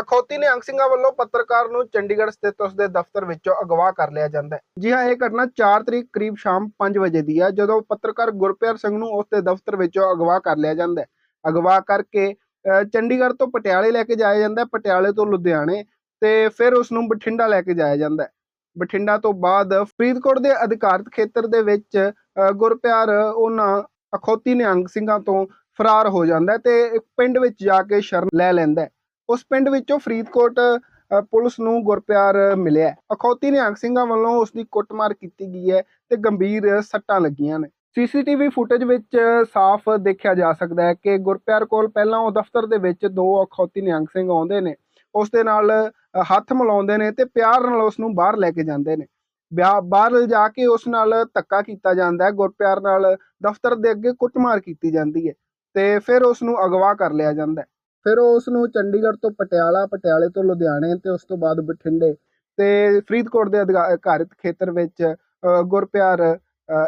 ਅਖੌਤੀ ਨਿਹੰਗ ਸਿੰਘਾਂ ਵੱਲੋਂ ਪੱਤਰਕਾਰ ਨੂੰ ਚੰਡੀਗੜ੍ਹ ਸਥਿਤ ਉਸਦੇ ਦਫ਼ਤਰ ਵਿੱਚੋਂ ਅਗਵਾ ਕਰ ਲਿਆ ਜਾਂਦਾ ਹੈ। ਜੀ ਹਾਂ, ਇਹ ਘਟਨਾ 4 ਤਰੀਕ ਕਰੀਬ ਸ਼ਾਮ 5 ਵਜੇ ਦੀ ਹੈ, ਜਦੋਂ ਪੱਤਰਕਾਰ ਗੁਰਪਿਆਰ ਸਿੰਘ ਨੂੰ ਉਸਦੇ ਦਫ਼ਤਰ ਵਿੱਚੋਂ ਅਗਵਾ ਕਰ ਲਿਆ ਜਾਂਦਾ ਹੈ। ਅਗਵਾ ਕਰਕੇ ਚੰਡੀਗੜ੍ਹ ਤੋਂ ਪਟਿਆਲੇ ਲੈ ਕੇ ਜਾਇਆ ਜਾਂਦਾ ਹੈ, ਪਟਿਆਲੇ ਤੋਂ ਲੁਧਿਆਣੇ ਤੇ ਫਿਰ ਉਸ ਨੂੰ ਬਠਿੰਡਾ ਲੈ ਕੇ ਜਾਇਆ ਜਾਂਦਾ ਹੈ। ਬਠਿੰਡਾ ਤੋਂ ਬਾਅਦ ਫਰੀਦਕੋਟ ਦੇ ਅਧਿਕਾਰਤ ਖੇਤਰ ਦੇ ਵਿੱਚ ਗੁਰਪਿਆਰ ਉਹਨਾਂ ਅਖੌਤੀ ਨਿਹੰਗ ਸਿੰਘਾਂ ਤੋਂ ਫਰਾਰ ਹੋ ਜਾਂਦਾ ਹੈ ਤੇ ਪਿੰਡ ਵਿੱਚ ਜਾ ਕੇ ਸ਼ਰਨ ਲੈ ਲੈਂਦਾ ਉਸ ਪਿੰਡ ਵਿੱਚੋਂ ਫਰੀਦਕੋਟ ਪੁਲਿਸ ਨੂੰ ਗੁਰਪਿਆਰ ਮਿਲਿਆ। ਅਖੌਤੀ ਨਿਹੰਗ ਸਿੰਘਾਂ ਵੱਲੋਂ ਉਸ ਦੀ ਕੁੱਟਮਾਰ ਕੀਤੀ ਗਈ ਹੈ ਤੇ ਗੰਭੀਰ ਸੱਟਾਂ ਲੱਗੀਆਂ ਨੇ। ਸੀਸੀਟੀਵੀ ਫੁਟੇਜ ਵਿੱਚ ਸਾਫ਼ ਦੇਖਿਆ ਜਾ ਸਕਦਾ ਹੈ ਕਿ ਗੁਰਪਿਆਰ ਕੋਲ ਪਹਿਲਾਂ ਉਹ ਦਫ਼ਤਰ ਦੇ ਵਿੱਚ ਦੋ ਅਖੌਤੀ ਨਿਹੰਗ ਸਿੰਘ ਆਉਂਦੇ ਨੇ। ਉਸ ਦੇ ਨਾਲ ਹੱਥ ਮਿਲਾਉਂਦੇ ਨੇ ਤੇ ਪਿਆਰ ਨਾਲ ਉਸ ਨੂੰ ਬਾਹਰ ਲੈ ਕੇ ਜਾਂਦੇ ਨੇ। ਵਿਆਹ- ਬਾਹਰ ਲਿਜਾ ਕੇ ਉਸ ਨਾਲ ਧੱਕਾ ਕੀਤਾ ਜਾਂਦਾ ਹੈ। ਗੁਰਪਿਆਰ ਨਾਲ ਦਫ਼ਤਰ ਦੇ ਅੱਗੇ ਕੁੱਟਮਾਰ ਕੀਤੀ ਜਾਂਦੀ ਹੈ ਤੇ ਫਿਰ ਉਸ ਨੂੰ ਅਗਵਾ ਕਰ ਲਿਆ ਜਾਂਦਾ ਹੈ। ਫਿਰ ਉਸ ਨੂੰ ਚੰਡੀਗੜ੍ਹ ਤੋਂ ਪਟਿਆਲਾ, ਪਟਿਆਲੇ ਤੋਂ ਲੁਧਿਆਣੇ ਤੇ ਉਸ ਤੋਂ ਬਾਅਦ ਬਠਿੰਡੇ ਤੇ ਫਰੀਦਕੋਟ ਦੇ ਅਧਿਕਾਰਿਤ ਖੇਤਰ ਵਿੱਚ ਗੁਰਪਿਆਰ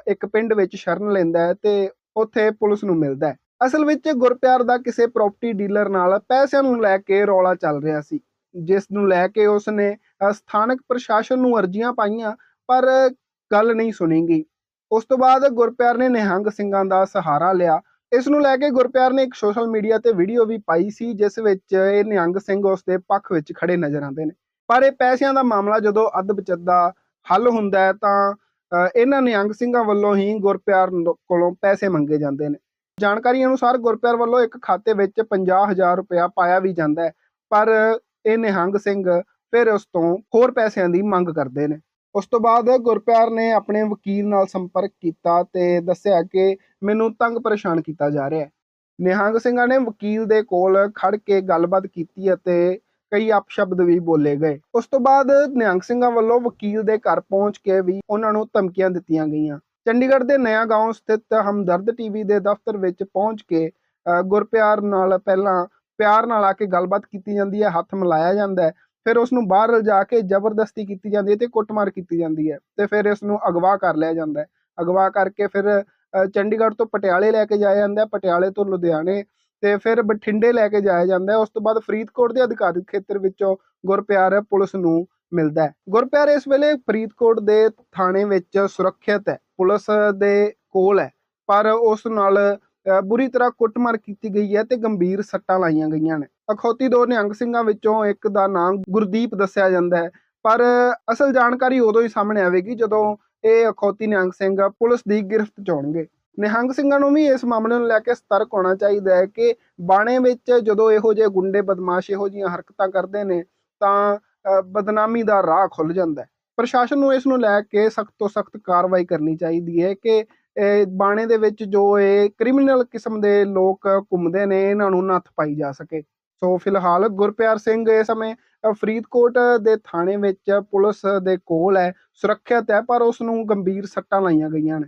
ਇੱਕ ਪਿੰਡ ਵਿੱਚ ਸ਼ਰਨ ਲੈਂਦਾ ਹੈ ਤੇ ਉੱਥੇ ਪੁਲਿਸ ਨੂੰ ਮਿਲਦਾ ਹੈ। ਅਸਲ ਵਿੱਚ ਗੁਰਪਿਆਰ ਦਾ ਕਿਸੇ ਪ੍ਰਾਪਰਟੀ ਡੀਲਰ ਨਾਲ ਪੈਸਿਆਂ ਨੂੰ ਲੈ ਕੇ ਰੌਲਾ ਚੱਲ ਰਿਹਾ ਸੀ, ਜਿਸ ਨੂੰ ਲੈ ਕੇ ਉਸ ਨੇ ਸਥਾਨਕ ਪ੍ਰਸ਼ਾਸਨ ਨੂੰ ਅਰਜ਼ੀਆਂ ਪਾਈਆਂ, ਪਰ ਗੱਲ ਨਹੀਂ ਸੁਣੀ ਗਈ। ਉਸ ਤੋਂ ਬਾਅਦ ਗੁਰਪਿਆਰ ਨੇ ਨਿਹੰਗ ਸਿੰਘਾਂ ਦਾ ਸਹਾਰਾ ਲਿਆ ਇਸ ਨੂੰ ਲੈ ਕੇ ਗੁਰਪਿਆਰ ਨੇ ਇੱਕ ਸੋਸ਼ਲ ਮੀਡੀਆ ਤੇ ਵੀਡੀਓ ਵੀ ਪਾਈ ਸੀ, ਜਿਸ ਵਿੱਚ ਇਹ ਨਿਹੰਗ ਸਿੰਘ ਉਸ ਦੇ ਪੱਖ ਵਿੱਚ ਖੜੇ ਨਜ਼ਰ ਆਉਂਦੇ ਨੇ। ਪਰ ਇਹ ਪੈਸਿਆਂ ਦਾ ਮਾਮਲਾ ਜਦੋਂ ਅੱਧ ਬਚੱਦਾ ਹੱਲ ਹੁੰਦਾ ਹੈ ਤਾਂ ਇਹਨਾਂ ਨਿਹੰਗ ਸਿੰਘਾਂ ਵੱਲੋਂ ਹੀ ਗੁਰਪਿਆਰ ਕੋਲੋਂ ਪੈਸੇ ਮੰਗੇ ਜਾਂਦੇ ਨੇ। ਜਾਣਕਾਰੀ ਅਨੁਸਾਰ ਗੁਰਪਿਆਰ ਵੱਲੋਂ ਇੱਕ ਖਾਤੇ ਵਿੱਚ 50000 ਰੁਪਇਆ ਪਾਇਆ ਵੀ ਜਾਂਦਾ ਹੈ, ਪਰ ਇਹ ਨਿਹੰਗ ਸਿੰਘ ਫਿਰ ਉਸ ਤੋਂ ਹੋਰ ਪੈਸਿਆਂ ਦੀ ਮੰਗ ਕਰਦੇ ਨੇ। ਉਸ ਤੋਂ ਬਾਅਦ ਗੁਰਪਿਆਰ ਨੇ ਆਪਣੇ ਵਕੀਲ ਨਾਲ ਸੰਪਰਕ ਕੀਤਾ ਤੇ ਦੱਸਿਆ ਕਿ ਮੈਨੂੰ ਤੰਗ ਪਰੇਸ਼ਾਨ ਕੀਤਾ ਜਾ ਰਿਹਾ ਹੈ। ਨਿਹੰਗ ਸਿੰਘਾਂ ਨੇ ਵਕੀਲ ਦੇ ਕੋਲ ਖੜ ਕੇ ਗੱਲਬਾਤ ਕੀਤੀ ਅਤੇ ਕਈ ਅਪਸ਼ਬਦ ਵੀ ਬੋਲੇ ਗਏ। ਉਸ ਤੋਂ ਬਾਅਦ ਨਿਹੰਗ ਸਿੰਘਾਂ ਵੱਲੋਂ ਵਕੀਲ ਦੇ ਘਰ ਪਹੁੰਚ ਕੇ ਵੀ ਉਹਨਾਂ ਨੂੰ ਧਮਕੀਆਂ ਦਿੱਤੀਆਂ ਗਈਆਂ। ਚੰਡੀਗੜ੍ਹ ਦੇ ਨਇਆ ਗਾਉਂ ਸਥਿਤ ਹਮਦਰਦ ਟੀਵੀ ਦੇ ਦਫ਼ਤਰ ਵਿੱਚ ਪਹੁੰਚ ਕੇ ਅ, ਗੁਰਪਿਆਰ ਨਾਲ ਪਹਿਲਾਂ ਪਿਆਰ ਨਾਲ ਆ ਕੇ ਗੱਲਬਾਤ ਕੀਤੀ ਜਾਂਦੀ ਹੈ ਹੱਥ ਮਿਲਾਇਆ ਜਾਂਦਾ ਹੈ। ਫਿਰ ਉਸ ਨੂੰ ਬਾਹਰ ਲਿਜਾ ਕੇ ਜ਼ਬਰਦਸਤੀ ਕੀਤੀ ਜਾਂਦੀ ਹੈ ਤੇ ਕੁੱਟਮਾਰ ਕੀਤੀ ਜਾਂਦੀ ਹੈ ਤੇ ਫਿਰ ਇਸ ਨੂੰ ਅਗਵਾ ਕਰ ਲਿਆ ਜਾਂਦਾ ਹੈ। ਅਗਵਾ ਕਰਕੇ ਫਿਰ ਚੰਡੀਗੜ੍ਹ ਤੋਂ ਪਟਿਆਲੇ ਲੈ ਕੇ ਜਾਇਆ ਜਾਂਦਾ ਪਟਿਆਲੇ ਤੋਂ ਲੁਧਿਆਣੇ ਤੇ ਫਿਰ ਬਠਿੰਡੇ ਲੈ ਕੇ ਜਾਇਆ ਜਾਂਦਾ ਹੈ। ਉਸ ਤੋਂ ਬਾਅਦ ਫਰੀਦਕੋਟ ਦੇ ਅਧਿਕਾਰਿਤ ਖੇਤਰ ਵਿੱਚੋਂ ਗੁਰਪਿਆਰ ਪੁਲਿਸ ਨੂੰ ਮਿਲਦਾ ਹੈ। ਗੁਰਪਿਆਰ ਇਸ ਵੇਲੇ ਫਰੀਦਕੋਟ ਦੇ ਥਾਣੇ ਵਿੱਚ ਸੁਰੱਖਿਅਤ ਹੈ, ਪੁਲਿਸ ਦੇ ਕੋਲ ਹੈ, ਪਰ ਉਸ ਨਾਲ ਬੁਰੀ ਤਰ੍ਹਾਂ ਕੁੱਟਮਾਰ ਕੀਤੀ ਗਈ ਹੈ ਤੇ ਗੰਭੀਰ ਸੱਟਾਂ ਲਾਈਆਂ ਗਈਆਂ ਨੇ। ਅਖੌਤੀ ਦੋ ਨਿਹੰਗ ਸਿੰਘਾਂ ਵਿੱਚੋਂ ਇੱਕ ਦਾ ਨਾਮ ਗੁਰਦੀਪ ਦੱਸਿਆ ਜਾਂਦਾ ਹੈ। ਪਰ ਅਸਲ ਜਾਣਕਾਰੀ ਉਦੋਂ ਹੀ ਸਾਹਮਣੇ ਆਵੇਗੀ ਜਦੋਂ ਇਹ ਅਖੌਤੀ ਨਿਹੰਗ ਸਿੰਘ ਪੁਲਿਸ ਦੀ ਗ੍ਰਿਫ਼ਤ ਚ ਆਉਣਗੇ। ਨਿਹੰਗ ਸਿੰਘਾਂ ਨੂੰ ਵੀ ਇਸ ਮਾਮਲੇ ਨੂੰ ਲੈ ਕੇ ਸਤਰਕ ਹੋਣਾ ਚਾਹੀਦਾ ਹੈ ਕਿ ਬਾਣੇ ਵਿੱਚ ਜਦੋਂ ਇਹੋ ਜਿਹੇ ਗੁੰਡੇ ਬਦਮਾਸ਼ ਇਹੋ ਜਿਹੀਆਂ ਹਰਕਤਾਂ ਕਰਦੇ ਨੇ ਤਾਂ ਅ, ਬਦਨਾਮੀ ਦਾ ਰਾਹ ਖੁੱਲ ਜਾਂਦਾ ਹੈ। ਪ੍ਰਸ਼ਾਸਨ ਨੂੰ ਇਸ ਨੂੰ ਲੈ ਕੇ ਸਖਤ ਤੋਂ ਸਖਤ ਕਾਰਵਾਈ ਕਰਨੀ ਚਾਹੀਦੀ ਹੈ ਕਿ ਬਾਣੇ ਦੇ ਵਿੱਚ ਜੋ ਇਹ ਕ੍ਰਿਮੀਨਲ ਕਿਸਮ ਦੇ ਲੋਕ ਘੁੰਮਦੇ ਨੇ, ਇਹਨਾਂ ਨੂੰ ਨੱਥ ਪਾਈ ਜਾ ਸਕੇ। ਸੋ ਫਿਲਹਾਲ ਗੁਰਪਿਆਰ ਸਿੰਘ ਇਸ ਸਮੇਂ ਫਰੀਦਕੋਟ ਦੇ ਥਾਣੇ ਵਿੱਚ ਪੁਲਿਸ ਦੇ ਕੋਲ ਹੈ। ਸੁਰੱਖਿਅਤ ਹੈ, ਪਰ ਉਸ ਨੂੰ ਗੰਭੀਰ ਸੱਟਾਂ ਲਾਈਆਂ ਗਈਆਂ ਨੇ।